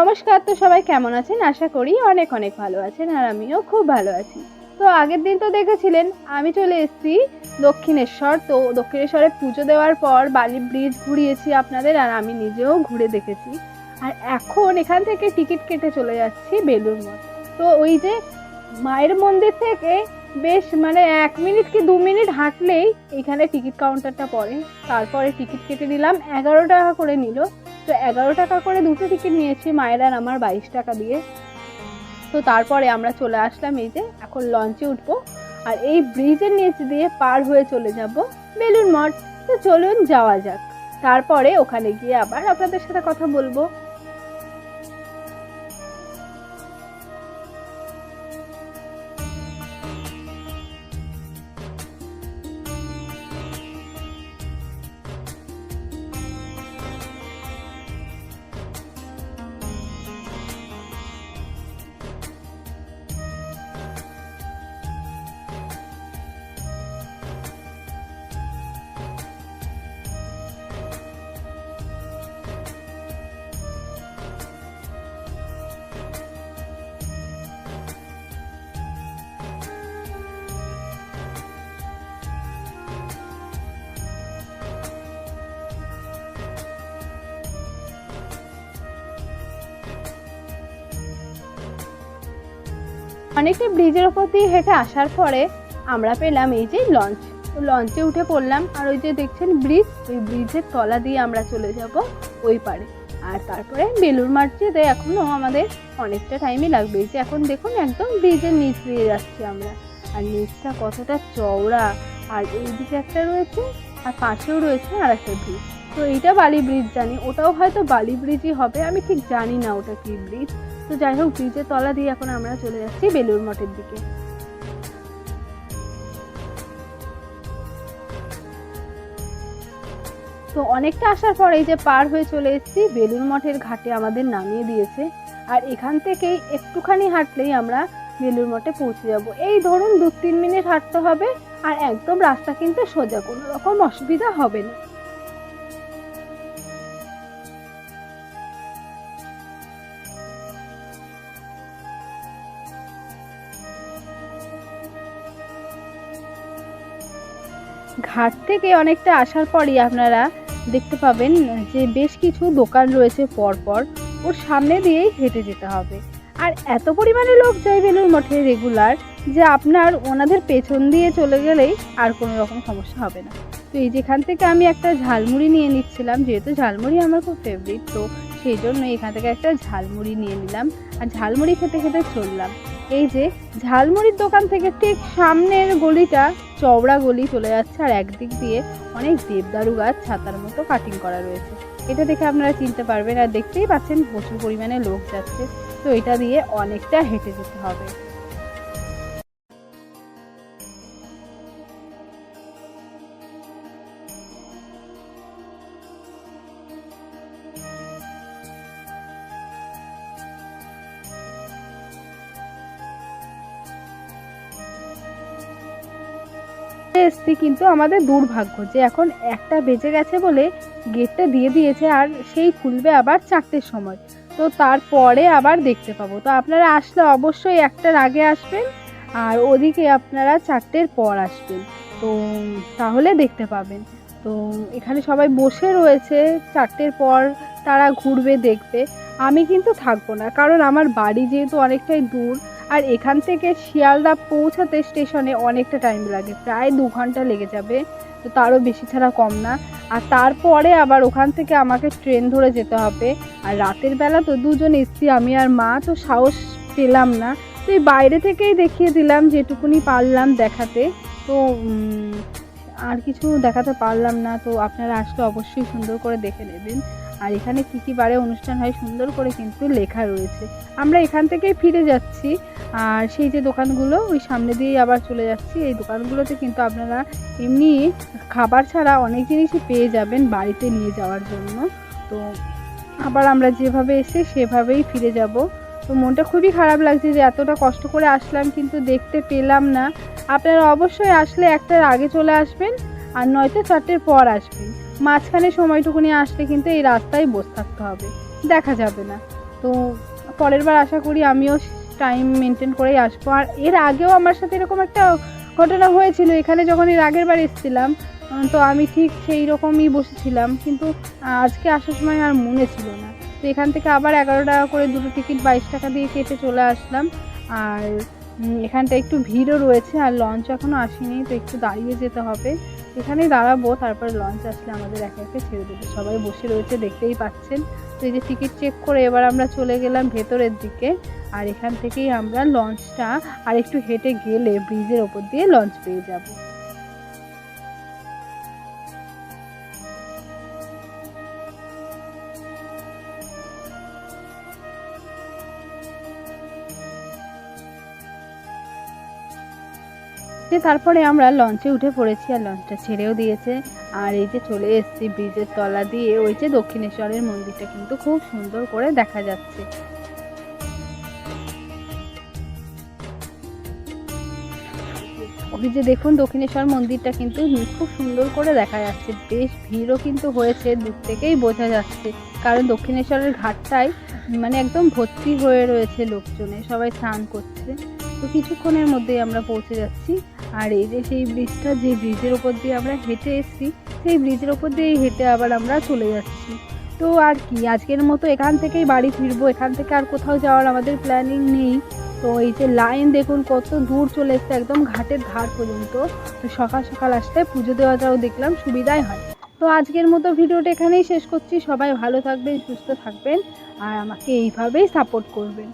নমস্কার, তো সবাই কেমন আছেন? আশা করি অনেক অনেক ভালো আছেন আর আমিও খুব ভালো আছি। তো আগের দিন তো দেখেছিলেন, আমি চলে এসেছি দক্ষিণেশ্বর। তো দক্ষিণেশ্বরে পুজো দেওয়ার পর বালি ব্রিজ ঘুরিয়েছি আপনাদের আর আমি নিজেও ঘুরে দেখেছি। আর এখন এখান থেকে টিকিট কেটে চলে যাচ্ছি বেলুর মঠ। তো ওই যে মায়ের মন্দির থেকে বেশ মানে এক মিনিট কি দু মিনিট হাঁটলেই এখানে টিকিট কাউন্টারটা পড়ে। তারপরে টিকিট কেটে নিলাম এগারো টাকা করে নিল। তো এগারো টাকা করে দুটো টিকিট নিয়েছি মায়ের আর আমার বাইশ টাকা দিয়ে। তো তারপরে আমরা চলে আসলাম এই যে, এখন লঞ্চে উঠবো। আর এই ব্রিজের নিচে দিয়ে পার হয়ে চলে যাব বেলুন মঠ। তো চলুন যাওয়া যাক। তারপরে ওখানে গিয়ে আবার আপনাদের সাথে কথা বলব। অনেকটা ব্রিজের ওপর দিয়ে হেঁটে আসার পরে আমরা পেলাম এই যে লঞ্চ তো লঞ্চে উঠে পড়লাম আর ওই যে দেখছেন ব্রিজ ওই ব্রিজের তলা দিয়ে আমরা চলে যাব ওই পারে। আর তারপরে বেলুর মাঠ যেতে এখনও আমাদের অনেকটা টাইমই লাগবে। যে এখন দেখুন একদম ব্রিজের নিচ দিয়ে যাচ্ছি আমরা। আর নিচটা কতটা চওড়া। আর এই এইদিকে একটা রয়েছে, আর পাশেও রয়েছে আর একটা ব্রিজ তো এইটা বালি ব্রিজ জানি। ওটাও হয়তো বালি ব্রিজই হবে, আমি ঠিক জানি না ওটা কী ব্রিজ তো যাই হোক ব্রিজের তলা দিয়ে এখন আমরা চলে যাচ্ছি বেলুর মঠের দিকে। তো অনেকটা আসার পর এই যে পার হয়ে চলে এসেছি বেলুর মঠের ঘাটে আমাদের নামিয়ে দিয়েছে। আর এখান থেকেই একটুখানি হাঁটলেই আমরা বেলুর মঠে পৌঁছে যাব। এই ধরুন দু তিন মিনিট হাঁটতে হবে, আর একদম রাস্তা কিন্তু সোজা, কোনো রকম অসুবিধা হবে না। ঘাট থেকে অনেকটা আসার পরই আপনারা দেখতে পাবেন যে বেশ কিছু দোকান রয়েছে পরপর ওর সামনে দিয়েই হেঁটে যেতে হবে। আর এত পরিমাণে লোক যায় বেলুর মঠে রেগুলার যে আপনার ওনাদের পেছন দিয়ে চলে গেলেই আর কোনো রকম সমস্যা হবে না। তো এই যেখান থেকে আমি একটা ঝালমুড়ি নিয়ে নিচ্ছিলাম, যেহেতু ঝালমুড়ি আমার খুব ফেভারিট তো সেই জন্য এখান থেকে একটা ঝালমুড়ি নিয়ে নিলাম। আর ঝালমুড়ি খেতে খেতে চললাম। এই যে ঝালমুড়ির দোকান থেকে ঠিক সামনের গলিটা চওড়া গলি চলে যাচ্ছে আর একদিক দিয়ে অনেক দেবদারু গাছ ছাতার মতো কাটিং করা রয়েছে। এটা দেখে আপনারা চিনতে পারবেন আর দেখতেই পাচ্ছেন প্রচুর পরিমাণে লোক যাচ্ছে। তো এটা দিয়ে অনেকটা হেঁটে যেতে হবে। এসছি কিন্তু আমাদের দুর্ভাগ্য যে এখন একটা বেজে গেছে বলে গেটটা দিয়ে দিয়েছে আর সেই খুলবে আবার চারটের সময়। তো তারপরে আবার দেখতে পাবো। তো আপনারা আসলে অবশ্যই একটার আগে আসবেন আর ওদিকে আপনারা চারটের পর আসবেন। তো তাহলে দেখতে পাবেন। তো এখানে সবাই বসে রয়েছে চারটের পর, তারা ঘুরবে, দেখবে। আমি কিন্তু থাকব না কারণ আমার বাড়ি যেহেতু অনেকটাই দূর আর এখান থেকে শিয়ালদা পৌঁছাতে স্টেশনে অনেকটা টাইম লাগে, প্রায় দু ঘণ্টা লেগে যাবে, তো তারও বেশি ছাড়া কম না। আর তারপরে আবার ওখান থেকে আমাকে ট্রেন ধরে যেতে হবে। আর রাতের বেলা তো দুজন এসছি, আমি আর মা, তো সাহস পেলাম না। তো এই বাইরে থেকেই দেখিয়ে দিলাম যেটুকুনি পারলাম দেখাতে। তো আর কিছু দেখাতে পারলাম না, তো আপনারা আসলে অবশ্যই সুন্দর করে দেখে নেবেন। আর এখানে কী কী বারে অনুষ্ঠান হয় সুন্দর করে কিন্তু লেখা রয়েছে। আমরা এখান থেকেই ফিরে যাচ্ছি। আর সেই যে দোকানগুলো, ওই সামনে দিয়েই আবার চলে যাচ্ছি। এই দোকানগুলোতে কিন্তু আপনারা এমনি খাবার ছাড়া অনেক জিনিসই পেয়ে যাবেন বাড়িতে নিয়ে যাওয়ার জন্য। তো আবার আমরা যেভাবে এসে সেভাবেই ফিরে যাব। তো মনটা খুবই খারাপ লাগছে যে এতটা কষ্ট করে আসলাম কিন্তু দেখতে পেলাম না। আপনারা অবশ্যই আসলে একটার আগে চলে আসবেন আর নয়তো চারটের পর আসবেন। মাঝখানে সময়টুকুনি আসলে কিন্তু এই রাস্তায় বসে থাকতে হবে। দেখা যাবে না। তো পরের বার আশা করি আমিও টাইম মেনটেন করেই আসব। আর এর আগেও আমার সাথে এরকম একটা ঘটনা হয়েছিল। এখানে যখন এর আগের বার এসেছিলাম তো আমি ঠিক সেই রকমই বসেছিলাম। কিন্তু আজকে আসার সময় আর মনে ছিল না। তো এখান থেকে আবার এগারো টাকা করে দুটো টিকিট বাইশ টাকা দিয়ে কেটে চলে আসলাম। আর এখানটা একটু ভিড়ও রয়েছে। আর লঞ্চ এখনও আসেনি। তো একটু দাঁড়িয়ে যেতে হবে। এখানেই দাঁড়াবো, তারপরে লঞ্চ আসলে আমাদের একে একে ছেড়ে দেবে। সবাই বসে রয়েছে, দেখতেই পাচ্ছেন। তো এই যে টিকিট চেক করে এবার আমরা চলে গেলাম ভেতরের দিকে, আর এখান থেকেই আমরা লঞ্চটা আর একটু হেঁটে গেলে ব্রিজের ওপর দিয়ে লঞ্চ পেয়ে যাব। যে তারপরে আমরা লঞ্চে উঠে পড়েছি আর লঞ্চটা ছেড়েও দিয়েছে। আর এই যে চলে এসেছি ব্রিজের তলা দিয়ে, ওই যে দক্ষিণেশ্বরের মন্দিরটা কিন্তু খুব সুন্দর করে দেখা যাচ্ছে। ওই যে দেখুন দক্ষিণেশ্বর মন্দিরটা কিন্তু খুব সুন্দর করে দেখা যাচ্ছে। বেশ ভিড়ও কিন্তু হয়েছে, দূর থেকেই বোঝা যাচ্ছে। কারণ দক্ষিণেশ্বরের ঘাটটায় মানে একদম ভর্তি হয়ে রয়েছে লোকজনে সবাই স্নান করছে। তো কিছুক্ষণের মধ্যেই আমরা পৌঁছে যাচ্ছি। আর এই যে সেই ব্রিজটা যে ব্রিজের ওপর দিয়ে আমরা হেঁটে এসেছি, সেই ব্রিজের ওপর দিয়েই হেঁটে আবার আমরা চলে যাচ্ছি। তো আর কি, আজকের মতো এখান থেকেই বাড়ি ফিরবো। এখান থেকে আর কোথাও যাওয়ার আমাদের প্ল্যানিং নেই। তো এই যে লাইন দেখুন, কত দূর চলে এসছে, একদম ঘাটের ধার পর্যন্ত। তো সকাল সকাল আসতে পুজো দেওয়াটাও দেখলাম সুবিধাই হয়। তো আজকের মতো ভিডিওটা এখানেই শেষ করছি। সবাই ভালো থাকবেন, সুস্থ থাকবেন, আর আমাকে এইভাবেই সাপোর্ট করবেন।